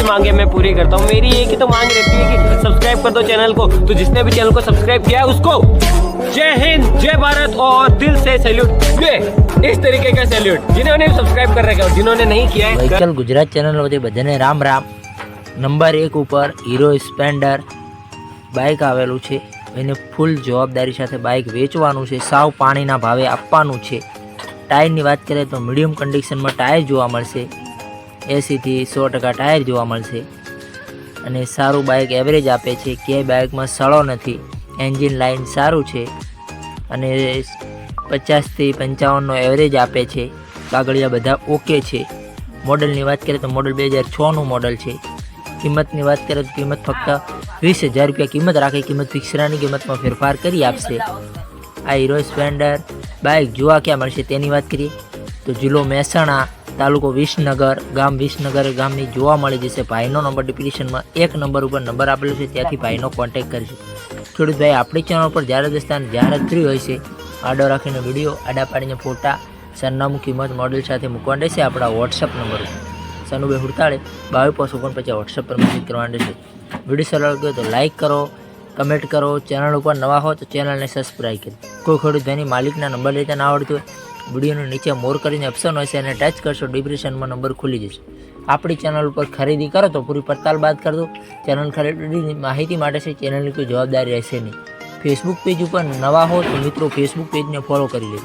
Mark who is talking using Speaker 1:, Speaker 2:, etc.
Speaker 1: भी मांगे मैं पूरी करता हूँ मेरी एक ही तो मांग रहती है कि सब्सक्राइब कर दो चैनल को तो जिसने भी चैनल को सब्सक्राइब किया है उसको जय हिंद जय भारत और दिल से सैल्यूट ये इस तरीके का सैल्यूट जिन्होंने सब्सक्राइब कर रखा है और जिन्होंने नहीं किया है
Speaker 2: વહીકલ ગુજરાત ચેનલ વતી બધાને રામ રામ નંબર એક ઉપર હીરો સ્પ્લેન્ડર બાઇક આવેલું છે એને ફૂલ જવાબદારી સાથે બાઇક વેચવાનું છે સાવ પાણીના ભાવે આપવાનું છે ટાયરની વાત કરીએ તો મીડિયમ કન્ડિશનમાં ટાયર જોવા મળશે એંસીથી સો ટકા ટાયર જોવા મળશે. અને સારું બાઇક એવરેજ આપે છે ક્યાંય બાઇકમાં સળો નથી. એન્જિન લાઇન સારું છે. અને પચાસથી પંચાવનનો એવરેજ આપે છે. કાગળિયા બધા ઓકે છે. મોડલની વાત કરીએ તો મોડલ બે હજાર છનું મોડલ છે. કિંમતની વાત કરીએ તો કિંમત ફક્ત વીસ હજાર રૂપિયા કિંમત રાખે. કિંમત ફિક્સરાની કિંમતમાં ફેરફાર કરી આપશે. આ હીરો સ્પ્લેન્ડર બાઇક જોવા ક્યાં મળશે તેની વાત કરીએ તો જિલ્લો મહેસાણા તાલુકો વિસનગર, ગામ વિસનગર ગામની જોવા મળી જશે ભાઈનો નંબર ડિપ્રિશનમાં એક નંબર ઉપર નંબર આપેલો છે. ત્યાંથી ભાઈનો કોન્ટેક્ટ કરીશું ખેડૂત ભાઈ, આપણી ચેનલ પર જ્યારે દસ્તાન જાહેરાત થયું હોય છે, આડો રાખીને વીડિયો આડા પાડીને ફોટા સરનામું કિંમત મોડેલ સાથે મૂકવાનું રહેશે. આપણા વોટ્સઅપ નંબર ઉપર. સનુભાઈ હુડતાળે બાવીસ પાંચ ઓગણપચાસ વોટ્સઅપ પર મેસેજ કરવાનું રહેશે. વીડિયો સરળ ગયો તો લાઇક કરો કમેન્ટ કરો. ચેનલ ઉપર નવા હો તો ચેનલને સબસ્ક્રાઈબ કરો. કોઈ ખેડૂત ભાઈની માલિકના નંબર લેતા ના આવડતું હોય વિડીયોની નીચે મોર કરીને ઓપ્શન હોય છે અને ટચ કરશો ડિપ્રેશનમાં નંબર ખુલી જશે. આપણી ચેનલ ઉપર ખરીદી કરો તો પૂરી પડતાલ બાદ કરી દો ચેનલ ખરીદીની માહિતી માટે છે ચેનલની કોઈ જવાબદારી રહેશે નહીં. ફેસબુક પેજ ઉપર નવા હો તો મિત્રો ફેસબુક પેજને ફોલો કરી લેજો.